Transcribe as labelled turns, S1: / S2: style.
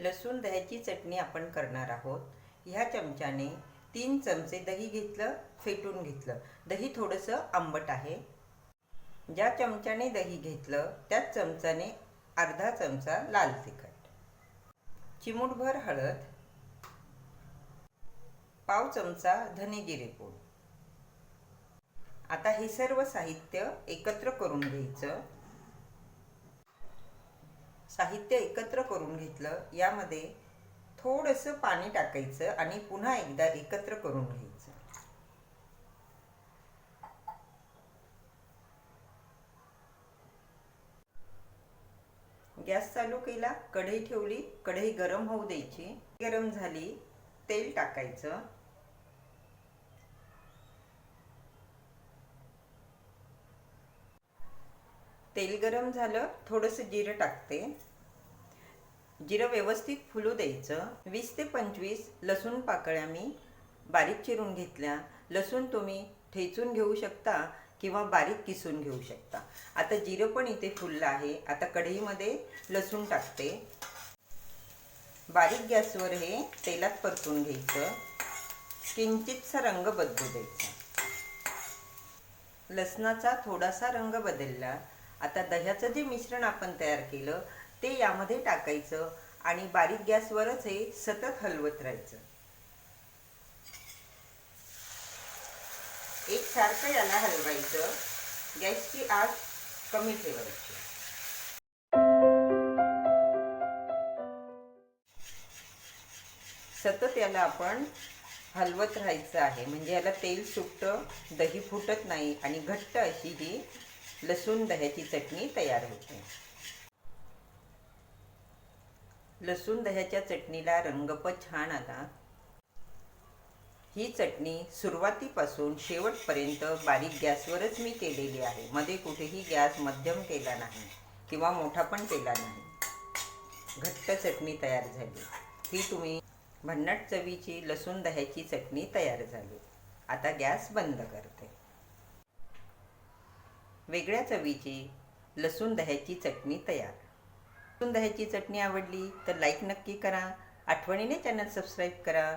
S1: लसूण दह्याची चटणी आपण करणार आहोत. ह्या चमच्याने तीन चमचे दही घेतलं फेटून घेतलं. दही थोडंसं आंबट आहे. ज्या चमच्याने दही घेतलं त्याच चमचाने अर्धा चमचा लाल तिखट. चिमूटभर हळद पाव चमचा धने पूड. आता हे सर्व साहित्य एकत्र करून घ्यायचं. साहित्य एकत्र करून घेतलं यामध्ये थोडंसं पाणी टाकायचं आणि पुन्हा एकदा एकत्र करून घ्यायचं. गॅस चालू केला कढई ठेवली कढई गरम होऊ द्यायची. गरम झाली तेल टाकायचं. तेल गरम झालं थोडंसं जिरं टाकते. जिरं व्यवस्थित फुलू द्यायचं. वीस ते पंचवीस लसूण पाकळ्या मी बारीक चिरून घेतल्या. लसूण तुम्ही ठेचून घेऊ शकता किंवा बारीक किसून घेऊ शकता. आता जिरं पण इथे फुललं आहे. आता कढईमध्ये लसूण टाकते. बारीक गॅसवर हे तेलात परतून घ्यायचं. किंचितसा रंग बदलू द्यायचा. लसणाचा थोडासा रंग बदलला. आता दह्याचं जे मिश्रण आपण तयार केलं ते यामध्ये टाकायचं आणि बारीक गॅसवरच हे सतत हलवत राहायचं. एक सारखं याला हलवायचं. गॅसची आग कमी ठेवायची. सतत याला आपण हलवत राहायचं आहे. म्हणजे याला तेल सुटतं दही फुटत नाही आणि घट्ट अशी ही लसूण दह्याची चटणी तयार होते. लसूण दह्याच्या चटणीला रंग पण छान आला. ही चटणी सुरुवातीपासून शेवटपर्यंत बारीक गॅसवरच मी केलेली आहे. मध्ये कुठेही गॅस मध्यम केला नाही किंवा मोठा पण केला नाही. घट्ट चटणी तयार झाली. ही तुम्ही भन्नाट चवीची लसूण दह्याची चटणी तयार झाली. आता गॅस बंद करते. वेगळ्या चवीची लसूण दह्याची चटणी तयार. लसूण दह्याची चटणी आवडली तर लाईक नक्की करा. आठवणीने चॅनल सबस्क्राईब करा.